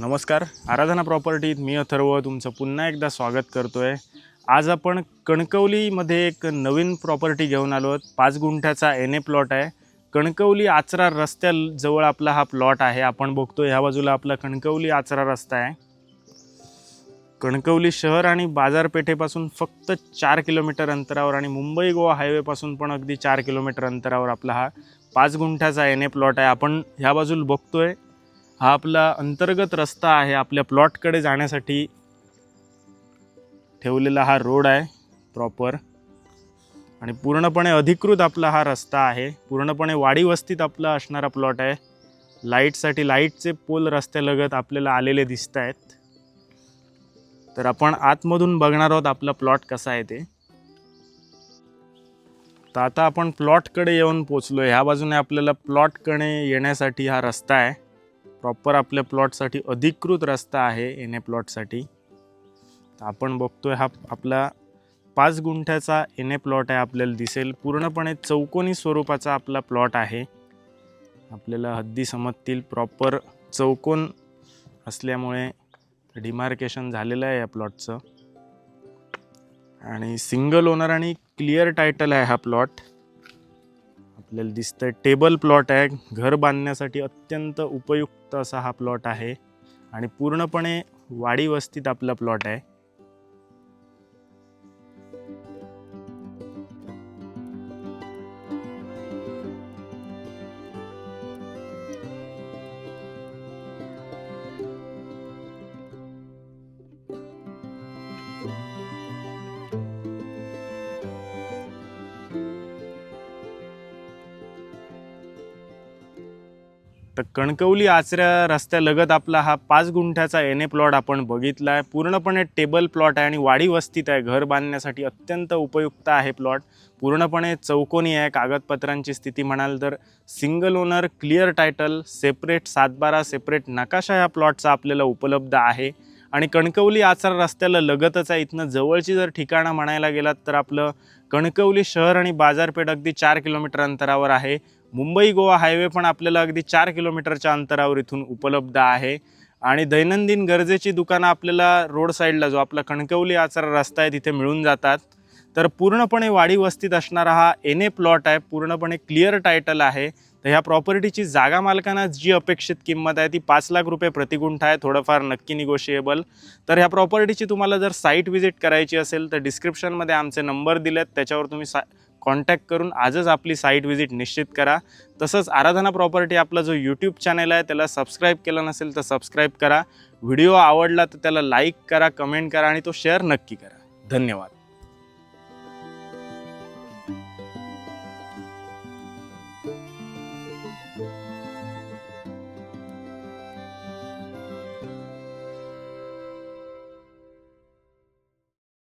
नमस्कार. आराधना प्रॉपर्टीत मी अथर्व तुमचं पुन्हा एकदा स्वागत करतो आहे आज आपण कणकवलीमध्ये एक नवीन प्रॉपर्टी घेऊन आलो आहोत. पाच गुंठ्याचा एन ए प्लॉट आहे. कणकवली आचरा रस्त्याजवळ आपला हा प्लॉट आहे. आपण बघतो ह्या बाजूला आपला कणकवली आचरा रस्ता आहे. कणकवली शहर आणि बाजारपेठेपासून फक्त चार किलोमीटर अंतरावर आणि मुंबई गोवा हायवेपासून पण अगदी चार किलोमीटर अंतरावर आपला हा पाच गुंठ्याचा एन ए प्लॉट आहे. आपण ह्या बाजूला बघतोय. हा आपला अंतर्गत रस्ता आहे आपल्या प्लॉटकडे जाण्यासाठी ठेवलेला हा रोड आहे प्रॉपर आणि पूर्णपणे अधिकृत आपला हा रस्ता आहे. पूर्णपणे वाडी वस्तीत आपला असणारा प्लॉट आहे. लाईटसाठी लाईटचे पोल रस्त्यालगत आपल्याला आलेले दिसत आहेत तर आपण आतमधून बघणार आहोत आपला प्लॉट कसा आहे ते. तर आता आपण प्लॉटकडे येऊन पोचलो ह्या बाजूने आपल्याला प्लॉटकडे येण्यासाठी हा रस्ता आहे. प्रॉपर आपल्या प्लॉटसाठी अधिकृत रस्ता आहे एन ए प्लॉटसाठी. तर आपण बघतोय हा आपला पाच गुंठ्याचा एन ए प्लॉट आहे आपल्याला दिसेल. पूर्णपणे चौकोनी स्वरूपाचा आपला प्लॉट आहे. आपल्याला हद्दी समजतील. प्रॉपर चौकोन असल्यामुळे डिमार्केशन झालेलं आहे या प्लॉटचं. आणि सिंगल ओनर आणि क्लिअर टायटल आहे हा प्लॉट. आपल्याला दिसतंय. टेबल प्लॉट आहे. घर बांधण्यासाठी अत्यंत उपयुक्त असा हा प्लॉट आहे. आणि पूर्णपणे वाडी वस्तीत आपला प्लॉट आहे. तर कणकवली आचऱ्या रस्त्यालगत आपला हा पाच गुंठ्याचा एन ए प्लॉट आपण बघितला आहे. पूर्णपणे टेबल प्लॉट आहे आणि वाडी वस्तीत आहे. घर बांधण्यासाठी अत्यंत उपयुक्त आहे प्लॉट पूर्णपणे चौकोनी आहे. कागदपत्रांची स्थिती म्हणाल तर single owner clear title separate सातबारा सेपरेट नकाशा ह्या प्लॉटचा आपल्याला उपलब्ध आहे. आणि कणकवली आचार रस्त्याला लगतच आहे. इथनं जवळची जर ठिकाणं म्हणायला गेलात तर आपलं कणकवली शहर आणि बाजारपेठ अगदी चार किलोमीटर अंतरावर आहे. मुंबई गोवा हायवे पण आपल्याला अगदी चार किलोमीटरच्या अंतरावर इथून उपलब्ध आहे. आणि दैनंदिन गरजेची दुकानं आपल्याला रोड साईडला जो आपला कणकवली आचार रस्ता आहे तिथे मिळून जातात. तर पूर्णपणे वाडी वस्तीत असणारा हा एन ए प्लॉट आहे. पूर्णपणे क्लिअर टायटल आहे. तर ह्या प्रॉपर्टीची जागा मालकांना जी अपेक्षित किंमत आहे ती पाच लाख रुपये प्रतिगुंठ आहे. थोडंफार नक्की निगोशिएबल तर ह्या प्रॉपर्टीची तुम्हाला जर साईट व्हिजिट करायची असेल तर डिस्क्रिप्शनमध्ये आमचे नंबर दिलेत. त्याच्यावर तुम्ही सा कॉन्टॅक्ट करून आजच आपली साईट व्हिजिट निश्चित करा. तसंच आराधना प्रॉपर्टी आपला जो यूट्यूब चॅनल आहे त्याला सबस्क्राईब केलं नसेल तर सबस्क्राईब करा. व्हिडिओ आवडला तर त्याला लाईक करा कमेंट करा आणि तो शेअर नक्की करा. धन्यवाद.